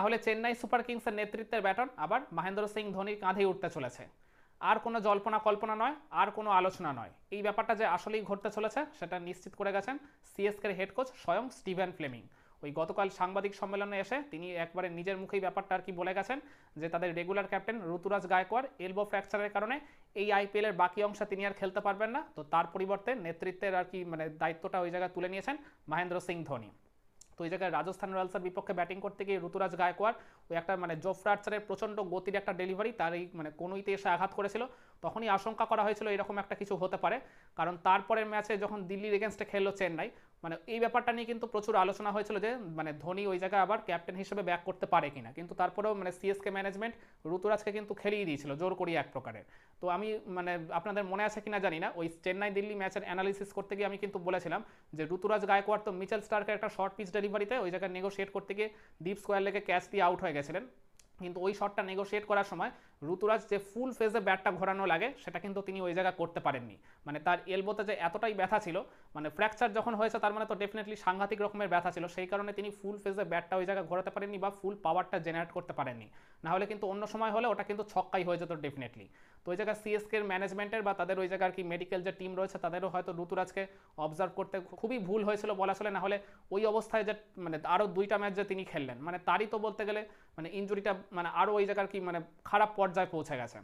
তাহলে চেন্নাই সুপার কিংসের নেতৃত্বের ব্যাটন আবার মহেন্দ্র সিং ধোনির কাঁধেই উঠতে চলেছে। আর কোনো জল্পনা কল্পনা নয়, আর কোনো আলোচনা নয়। এই ব্যাপারটা যে আসলেই ঘটতে চলেছে, সেটা নিশ্চিত করে গেছেন সিএসকের হেড কোচ স্বয়ং স্টিভেন ফ্লেমিং। ওই গতকাল সাংবাদিক সম্মেলনে এসে তিনি একবারে নিজের মুখেই ব্যাপারটা আর কি বলে গেছেন যে তাদের regular captain Ruturaj Gaikwad elbow ফ্র্যাকচারের কারণে এই আইপিএলের বাকি অংশে তিনি আর খেলতে পারবেন না। তো তার পরিবর্তে নেতৃত্বের আর কি মানে দায়িত্বটা ওই জায়গায় তুলে নিয়েছেন মহেন্দ্র সিং ধোনি। তো ওই জায়গায় রাজস্থান রয়্যালসের বিপক্ষে ব্যাটিং করতে গিয়ে ঋতুরাজ গায়কোয়াড় ওই একটা মানে জোফরা আর্চারের প্রচণ্ড গতির একটা ডেলিভারি তার এই মানে কোনোইতে এসে আঘাত করেছিল। তখনই আশঙ্কা করা হয়েছিল এরকম একটা কিছু হতে পারে। কারণ তারপরের ম্যাচে যখন দিল্লির এগেনস্টে খেললো চেন্নাই মানে এই ব্যাপারটা নিয়ে কিন্তু প্রচুর আলোচনা হয়েছিল যে মানে ধোনি ওই জায়গায় আবার ক্যাপ্টেন হিসেবে ব্যাক করতে পারে কিনা। কিন্তু তারপরেও মানে সিএসকে ম্যানেজমেন্ট ঋতুরাজকে কিন্তু খেলিয়ে দিয়েছিল, জোর করি এক প্রকারের। তো আমি মানে আপনাদের মনে আছে কিনা জানি না, ওই চেন্নাই দিল্লি ম্যাচের অ্যানালিসিস করতে গিয়ে আমি কিন্তু বলেছিলাম যে, ঋতুরাজ গায়কোয়াড় তো মিচেল স্টার্কের একটা শর্ট পিচ ডেলিভারিতে ওই জায়গায় নেগোশিয়েট করতে গিয়ে ডিপ স্কোয়ার লেগে ক্যাচ দিয়ে আউট হয়ে গেছিলেন। কিন্তু ওই শটটা নেগোশিয়েট করার সময় ঋতুরাজ যে ফুল ফেজে ব্যাটটা ঘোরানো লাগে, সেটা কিন্তু তিনি ওই জায়গায় করতে পারেননি। মানে তার এলবোতে যে এতটাই ব্যথা ছিল মানে ফ্র্যাকচার যখন হয়েছে, তার মানে তো ডেফিনেটলি সাংঘাতিক রকমের ব্যথা ছিল, সেই কারণে তিনি ফুল ফেজে ব্যাটটা ওই জায়গায় ঘোরাতে পারেননি বা ফুল পাওয়ারটা জেনারেট করতে পারেননি। না হলে কিন্তু অন্য সময় হলে ওটা কিন্তু ছক্কাই হয়ে যেত ডেফিনেটলি তো ওই জায়গায় সিএসকের ম্যানেজমেন্টের বা তাদের ওই জায়গার কি মেডিকেল যে টিম রয়েছে, তাদেরও হয়তো ঋতুরাজকে অবজার্ভ করতে খুবই ভুল হয়েছিল বলা চলে না হলে ওই অবস্থায় যে মানে আরও দুইটা ম্যাচ যে তিনি খেললেন মানে তারই তো বলতে গেলে মানে ইঞ্জুরিটা মানে আরও ওই জায়গার কি মানে খারাপ পর্যায়ে পৌঁছে গেছে।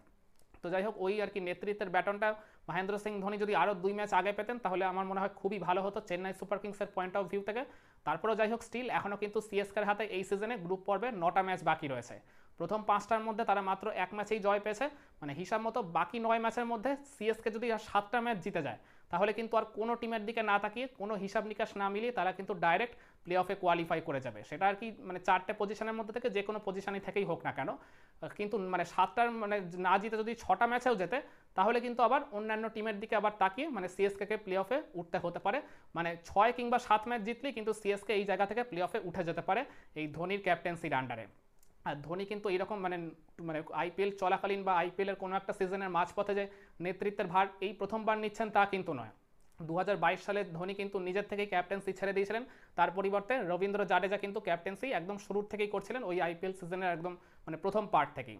তো যাই হোক, ওই আর কি নেতৃত্বের ব্যাটনটা মহেন্দ্র সিং ধোনি যদি আরও দুই ম্যাচ আগে পেতেন, তাহলে আমার মনে হয় খুবই ভালো হতো চেন্নাই সুপার কিংসের পয়েন্ট অফ ভিউ থেকে। তারপরেও যাই হোক স্টিল এখনও কিন্তু সিএসকের হাতে এই সিজনে গ্রুপ পর্বে নটা ম্যাচ বাকি রয়েছে। প্রথম পাঁচটার মধ্যে তারা মাত্র এক ম্যাচেই জয় পেয়েছে। মানে হিসাব মতো বাকি নয় ম্যাচের মধ্যে সিএসকে যদি সাতটা ম্যাচ জিতে যায় তাহলে কিন্তু আর কোনো টিমের দিকে না তাকিয়ে, কোনো হিসাব নিকাশ না মিলিয়ে তারা কিন্তু ডাইরেক্ট প্লে অফে কোয়ালিফাই করে যাবে। সেটা আর কি মানে চারটে পজিশনের মধ্যে থেকে যে কোনো পজিশনে থেকেই হোক না কেন, কিন্তু মানে সাতটার মানে না জিতে যদি ছটা ম্যাচেও যেতে তাহলে কিন্তু আবার অন্যান্য টিমের দিকে আবার তাকিয়ে মানে সিএসকে প্লে অফে উঠতে হতে পারে। মানে ছয় কিংবা সাত ম্যাচ জিতলেই কিন্তু সিএসকে এই জায়গা থেকে প্লে অফে উঠে যেতে পারে এই ধোনির ক্যাপ্টেন্সির আন্ডারে আর ধোনি কিন্তু এইরকম মানে মানে আইপিএল চলাকালীন বা আইপিএলের কোনো একটা সিজনের মাঝপথে যে নেতৃত্বের ভার এই প্রথমবার নিচ্ছেন তা কিন্তু নয়। দু সালে ধোনি কিন্তু নিজের থেকেই ক্যাপ্টেন্সি ছেড়ে দিয়েছিলেন। তার পরিবর্তে রবীন্দ্র জাডেজা কিন্তু ক্যাপ্টেন্সি একদম শুরুর থেকেই করছিলেন ওই আইপিএল সিজনের একদম মানে প্রথম পার্ট থেকেই।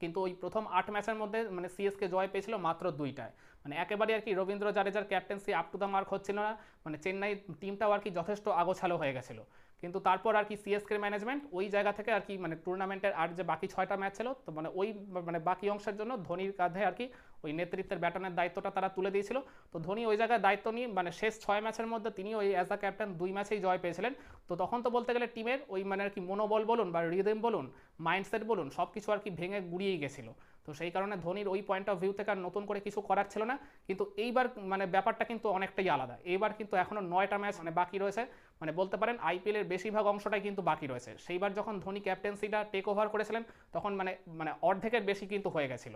কিন্তু ওই প্রথম আট ম্যাচের মধ্যে মানে সিএসকে জয় পেয়েছিল মাত্র দুইটায়। মানে একেবারে আর কি Rabindra জাডেজার captaincy up to the mark হচ্ছিল না। মানে চেন্নাই টিমটাও আর কি যথেষ্ট আগোছালো হয়ে গেছিল। কিন্তু তারপর আর কি সিএসকে ম্যানেজমেন্ট ওই জায়গা থেকে আর কি মানে টুর্নামেন্টের আর যে বাকি ছয়টা ম্যাচ ছিল, তো মানে ওই মানে বাকি অংশের জন্য ধোনির কাঁধে আর কি ওই নেতৃত্বের ব্যাটনের দায়িত্বটা তারা তুলে দিয়েছিল। তো ধোনি ওই জায়গায় দায়িত্ব নিয়ে মানে শেষ ছয় ম্যাচের মধ্যে তিনি ওই অ্যাজ আ ক্যাপ্টেন দুই ম্যাচেই জয় পেয়েছিলেন। তো তখন তো বলতে গেলে টিমের ওই মানে আর কি মনোবল বলুন বা রিদেম বলুন মাইন্ডসেট বলুন, সব কিছু আর কি ভেঙে গুড়িয়েই গেছিল। তো সেই কারণে ধোনির ওই পয়েন্ট অফ ভিউ থেকে আর নতুন করে কিছু করার ছিল না। কিন্তু এইবার মানে ব্যাপারটা কিন্তু অনেকটাই আলাদা। এইবার কিন্তু এখনও নয়টা ম্যাচ মানে বাকি রয়েছে। মানে বলতে পারেন আইপিএলের বেশিরভাগ অংশটাই কিন্তু বাকি রয়েছে। সেইবার যখন ধোনি ক্যাপ্টেন্সিটা টেক ওভার করেছিলেন, তখন মানে মানে অর্ধেকের বেশি কিন্তু হয়ে গেছিল।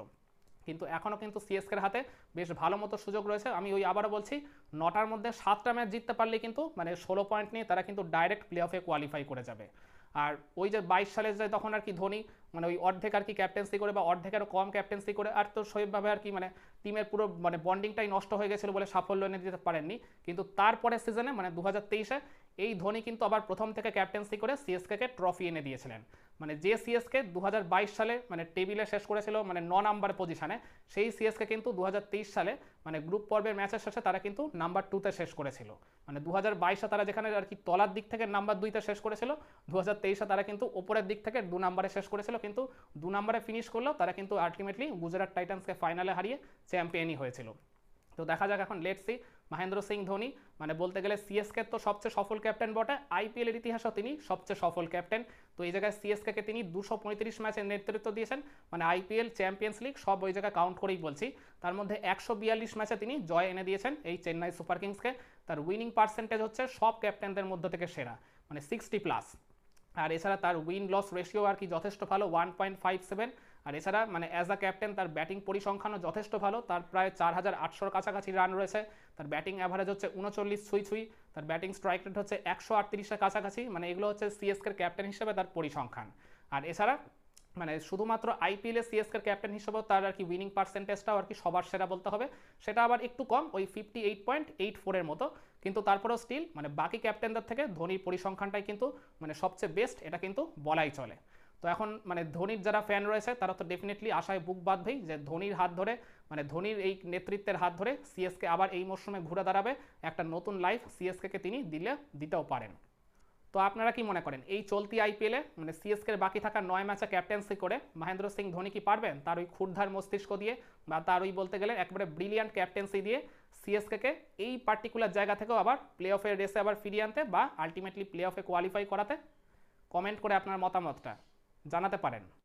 কিন্তু এখনও কিন্তু সিএসকের হাতে বেশ ভালো মতো সুযোগ রয়েছে। আমি ওই আবারও বলছি, নটার মধ্যে সাতটা ম্যাচ জিততে পারলে কিন্তু মানে ষোলো পয়েন্ট নিয়ে তারা কিন্তু ডাইরেক্ট প্লে অফে কোয়ালিফাই করে যাবে। আর ওই যে বাইশ সালে যে তখন আর কি ধোনি মানে ওই অর্ধেক আর কি ক্যাপ্টেন্সি করে বা অর্ধেকেরও কম ক্যাপ্টেন্সি করে, আর তো সইভাবে আর কি মানে টিমের পুরো মানে বন্ডিংটাই নষ্ট হয়ে গেছিল বলে সাফল্য এনে দিতে পারেননি। কিন্তু তারপরের সিজনে মানে দু হাজার এই ধোনি কিন্তু আবার প্রথম থেকে ক্যাপ্টেন্সি করে সিএসকে ট্রফি এনে দিয়েছিলেন। মানে যে সিএসকে দু হাজার বাইশ সালে মানে টেবিলে শেষ করেছিল মানে ন নাম্বার পজিশনে সেই সিএসকে কিন্তু দু হাজার তেইশ সালে মানে গ্রুপ পর্বের ম্যাচের শেষে তারা কিন্তু নাম্বার টুতে শেষ করেছিল। মানে দু হাজার তারা যেখানে আর কি তলার দিক থেকে নাম্বার দুইতে শেষ করেছিল দু হাজার তারা কিন্তু ওপরের দিক থেকে দু নাম্বারে শেষ করেছিল, কিন্তু দু নাম্বারে ফিনিশ করলেও তারা কিন্তু আলটিমেটলি গুজরাট টাইটান্সকে ফাইনালে হারিয়ে চ্যাম্পিয়নই হয়েছিল। তো দেখা যাক এখন লেট সি মহেন্দ্র সিং, ধোনি মানে বলতে গেলে সিএসকে তো সবচেয়ে সফল ক্যাপ্টেন বটে আইপিএলের ইতিহাসও তিনি সবচেয়ে সফল ক্যাপ্টেন তো এই জায়গায় সিএসকে তিনি দুশো পঁয়ত্রিশ ম্যাচের নেতৃত্ব দিয়েছেন মানে আইপিএল চ্যাম্পিয়ন্স লিগ সব ওই জায়গায় কাউন্ট করেই বলছি। তার মধ্যে একশো বিয়াল্লিশ ম্যাচে তিনি জয় এনে দিয়েছেন এই চেন্নাই সুপার কিংসকে। তার উইনিং পার্সেন্টেজ হচ্ছে সব ক্যাপ্টেনদের মধ্যে থেকে সেরা মানে সিক্সটি প্লাস আর এছাড়া তার উইন লস রেশিও আর কি যথেষ্ট ভালো ওয়ান পয়েন্ট ফাইভ সেভেন আর এছাড়া মানে অ্যাজ আ ক্যাপ্টেন তার ব্যাটিং পরিসংখ্যানও যথেষ্ট ভালো, তার প্রায় চার হাজার আটশোর কাছাকাছি রান রয়েছে। তার ব্যাটিং অ্যাভারেজ হচ্ছে উনচল্লিশ ছুঁই ছুঁই, তার ব্যাটিং স্ট্রাইক রেট হচ্ছে একশো আটত্রিশের কাছাকাছি। মানে এগুলো হচ্ছে সিএসকের ক্যাপ্টেন হিসেবে তার পরিসংখ্যান। আর এছাড়া মানে শুধুমাত্র আইপিএলে সিএসকের ক্যাপ্টেন হিসেবেও তার আর কি উইনিং পার্সেন্টেজটাও আর কি সবার সেরা বলতে হবে। সেটা আবার একটু কম, ওই ফিফটি এইট পয়েন্ট এইট ফোরের মতো। কিন্তু তারপরেও স্টিল মানে বাকি ক্যাপ্টেনদের থেকে ধোনির পরিসংখ্যানটাই কিন্তু মানে সবচেয়ে বেস্ট এটা কিন্তু বলাই চলে। তো এখন মানে ধোনির যারা ফ্যান রয়েছে, তারা তো ডেফিনেটলি আশায় বুক বাঁধবেই যে ধোনির হাত ধরে মানে ধোনির এই নেতৃত্বের হাত ধরে সিএসকে আবার এই মরশুমে ঘুরে দাঁড়াবে। একটা নতুন লাইফ সিএসকে তিনি দিলে, দিতেও পারেন। তো আপনারা কি মনে করেন? এই চলতি আইপিএলে মানে সিএসকের বাকি থাকা নয় ম্যাচে ক্যাপ্টেন্সি করে মহেন্দ্র সিং ধোনি কি পারবেন? তার ওই ক্ষুদ্ধার মস্তিষ্ক দিয়ে বা তার ওই বলতে গেলে একবারে ব্রিলিয়ান্ট ক্যাপ্টেন্সি দিয়ে সিএসকে এই পার্টিকুলার জায়গা থেকেও আবার প্লে অফের রেসে আবার ফিরিয়ে আনতে বা আলটিমেটলি প্লে অফে কোয়ালিফাই করাতে কমেন্ট করে আপনার মতামতটা জানাতে পারেন।